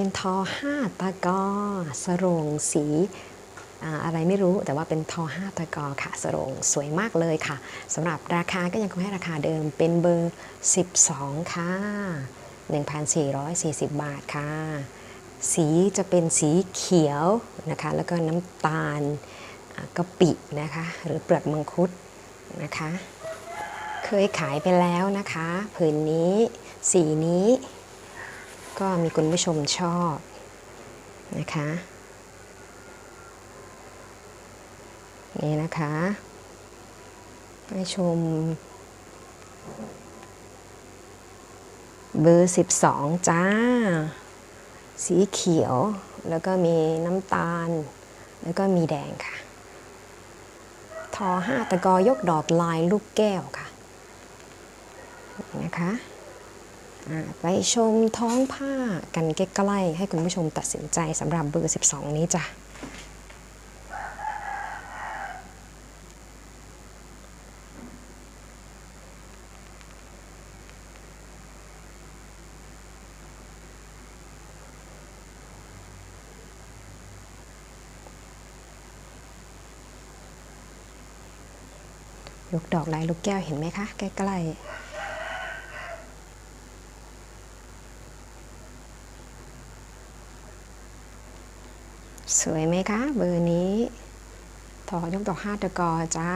เป็นทอห้าตะกอสรงสีอะไรไม่รู้แต่ว่าเป็นทอห้าตะกอค่ะสรงสวยมากเลยค่ะสำหรับราคาก็ยังคงให้ราคาเดิมเป็นเบอร์ 12 ค่ะ 1,440 บาทค่ะ สีจะเป็นสีเขียวนะคะแล้วก็น้ำตาลกะปินะคะ หรือเปลือกมังคุดนะคะ เคยขายไปแล้วนะคะ ผืนนี้สีนี้ ก็มีคุณผู้ชมชอบนะคะ นี่นะคะให้ชม เบอร์ 12 จ้า สีเขียว แล้วก็มีน้ำตาล แล้วก็มีแดงค่ะ ทอห้าตะกอยกดอกลายลูกแก้วค่ะ นะคะ ไปชมท้องผ้ากันใกล้ๆให้คุณผู้ชมตัดสินใจสำหรับเบอร์ 12 นี้จ้ะยกดอกลายลูกแก้วเห็นไหมคะ ใกล้ๆ สวยไหมคะ เบอร์นี้ทอยกดอกห้าตะกอจ้า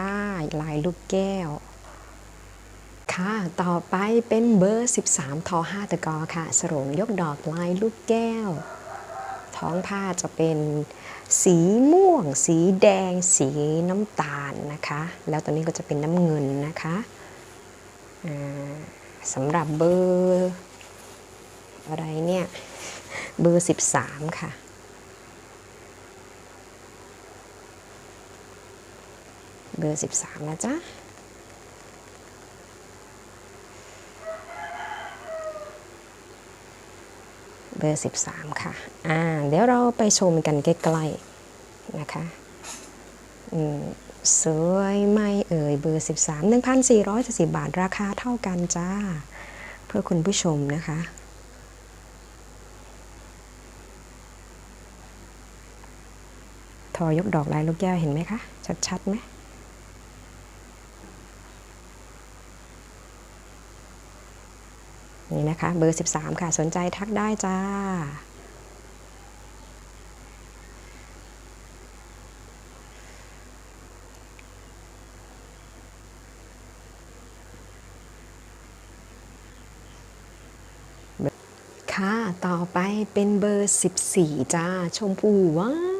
ลายลูกแก้ว ค่ะ ต่อไปเป็นเบอร์ 13 ทอ5ตะกอค่ะ สรงยกดอกลายลูกแก้ว ท้องผ้าจะเป็นสีม่วง สีแดง สีน้ำตาลนะคะ แล้วตัวนี้ก็จะเป็นน้ำเงินนะคะสำหรับเบอร์ อะไรเนี่ย เบอร์ 13 ค่ะ เบอร์ 13 นะจ๊ะเบอร์ 13 ค่ะ อ่า เดี๋ยวเราไปชมกันใกล้ๆ นะคะ อืม สวยไหม่เอ่ย เบอร์ 13 1,440 บาท ราคาเท่ากันจ้า เพื่อคุณผู้ชมนะคะ ทอยกดอกลายลูกแก้วเห็นไหมคะ ชัดๆไหม นี่นะคะ เบอร์ 13 ค่ะ สนใจทักได้จ้า ค่ะ ต่อไปเป็นเบอร์ 14 จ้า ชมพูหวา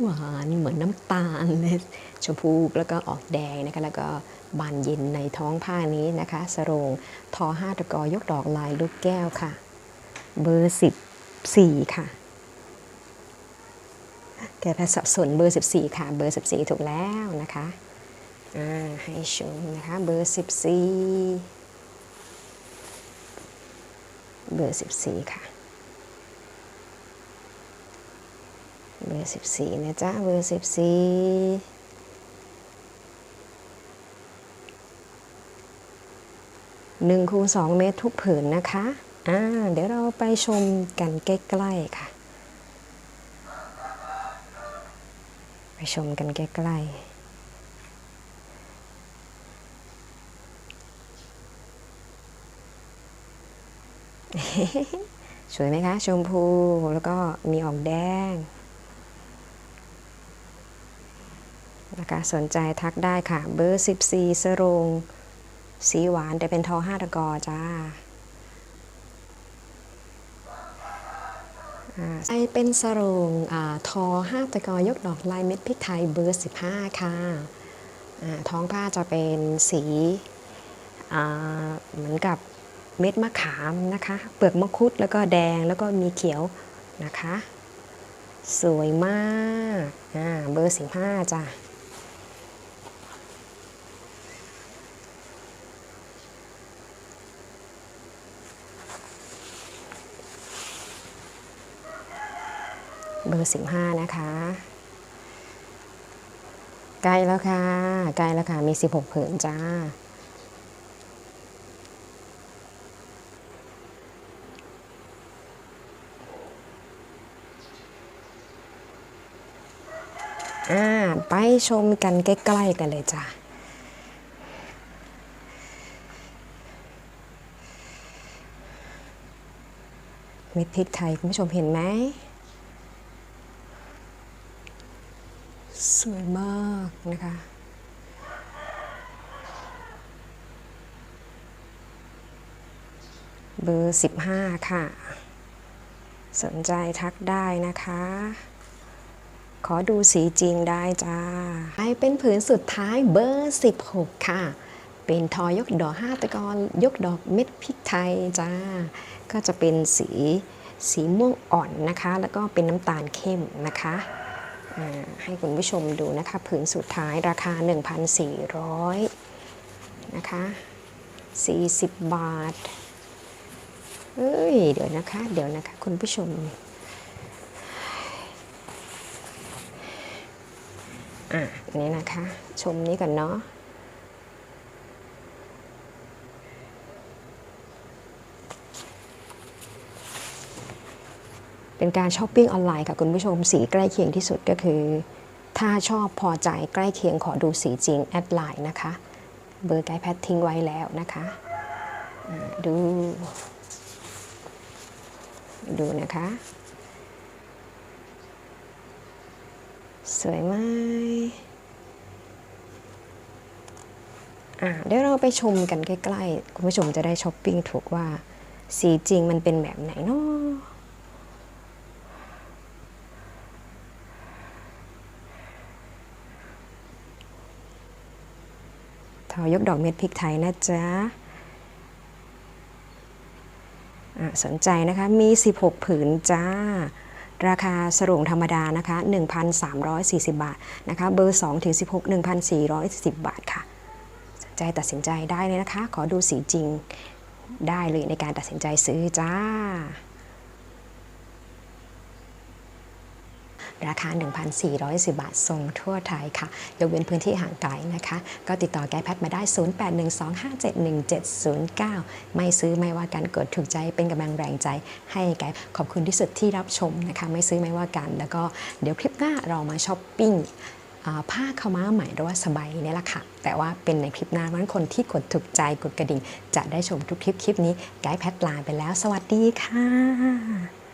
หวานเหมือนน้ำตาลเลยชมพูแล้วก็ออกแดงนะคะแล้วก็บานเย็นในท้องผ้านี้นะคะสรงทอห้าตะกอยกดอกลายลูกแก้วค่ะ เบอร์14ค่ะ แกแพสับสนเบอร์14ค่ะ เบอร์14ถูกแล้วนะคะอ่าให้ชมนะคะเบอร์14เบอร์14ค่ะ เบอร์14นะจ๊ะ เบอร์14หนึ่งคูณสองเมตรทุกผืนนะคะ อ่า เดี๋ยวเราไปชมกันใกล้ๆค่ะ ไปชมกันใกล้ๆสวยไหมคะ ชมพูแล้วก็มีออกแดง นะคะสนใจทักได้ค่ะ เบอร์ 14 สรงสีหวานแต่เป็นทอห้าตะกอจ้าไอเป็นสรงอทอห้าตะกอยกดอกลายเม็ดพริกไทยเบอร์ 15 ค่ะอ่าท้องผ้าจะเป็นสีเหมือนกับเม็ดมะขามนะคะ เปลือกมะคุดแล้วก็แดงแล้วก็มีเขียวนะคะ สวยมากเบอร์ 15 จ้ะ เบอร์ 15 นะคะ ใกล้แล้วค่ะ ใกล้แล้วค่ะ มี 16 ผืนจ้า อ่า ไปชมกันใกล้ๆกันเลยจ้าเม็ดพริกไทย คุณผู้ชมเห็นไหม สวยมากนะคะ เบอร์ 15 ค่ะ สนใจทักได้นะคะ ขอดูสีจริงได้จ้าไปเป็นผืนสุดท้ายเบอร์ 16 ค่ะ เป็นทอยกดอกห้าตะกอนยกดอกเม็ดพริกไทยจ้า ก็จะเป็นสีสีม่วงอ่อนนะคะ แล้วก็เป็นน้ำตาลเข้มนะคะ ให้คุณผู้ชมดูนะคะผืนสุดท้ายราคา 1,400 นะคะ 40 บาท เอ้ย เดี๋ยวนะคะ เดี๋ยวนะคะ คุณผู้ชมอะนี่นะคะ ชมนี้ก่อนเนาะ เป็นการช้อปปิ้งออนไลน์ค่ะคุณผู้ชมสีใกล้เคียงที่สุดก็คือ ถ้าชอบพอใจใกล้เคียงขอดูสีจริงแอดไลน์นะคะ เบอร์ไกด์แพททิ้งไว้แล้วนะคะดู ดูนะคะ สวยไหมอะเดี๋ยวเราไปชมกันใกล้ๆ คุณผู้ชมจะได้ช้อปปิ้งถูกว่าสีจริงมันเป็นแบบไหนเนาะ ทอ ยกดอกเม็ดพริกไทยนะจ๊ะสนใจนะคะมี 16 ผืนจ้า ราคาสรงธรรมดานะคะ 1,340 บาทนะคะเบอร์2ถึง16 1,440บาทค่ะ สนใจตัดสินใจได้เลยนะคะ ขอดูสีจริงได้เลยในการตัดสินใจซื้อจ้า ราคา 1,410 บาทส่งทั่วไทยค่ะ ยกเว้นพื้นที่ห่างไกลนะคะ ก็ติดต่อแก้แพทมาได้ 0812571709 ไม่ซื้อไม่ว่ากันกดถูกใจเป็นกำลังแรงใจให้แกขอบคุณที่สุดที่รับชมนะคะ ไม่ซื้อไม่ว่ากัน แล้วก็เดี๋ยวคลิปหน้าเรามาช้อปปิ้งผ้าขม้าใหม่หรือว่าสบายเนี่ยแหละค่ะ แต่ว่าเป็นในคลิปหน้าเพราะนั้นคนที่กดถูกใจกดกระดิ่ง จะได้ชมทุกคลิปคลิปนี้ไกด์แพทลาไปแล้ว สวัสดีค่ะ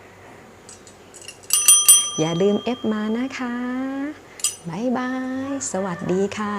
อย่าลืมเอฟมานะคะบ๊ายบาย สวัสดีค่ะ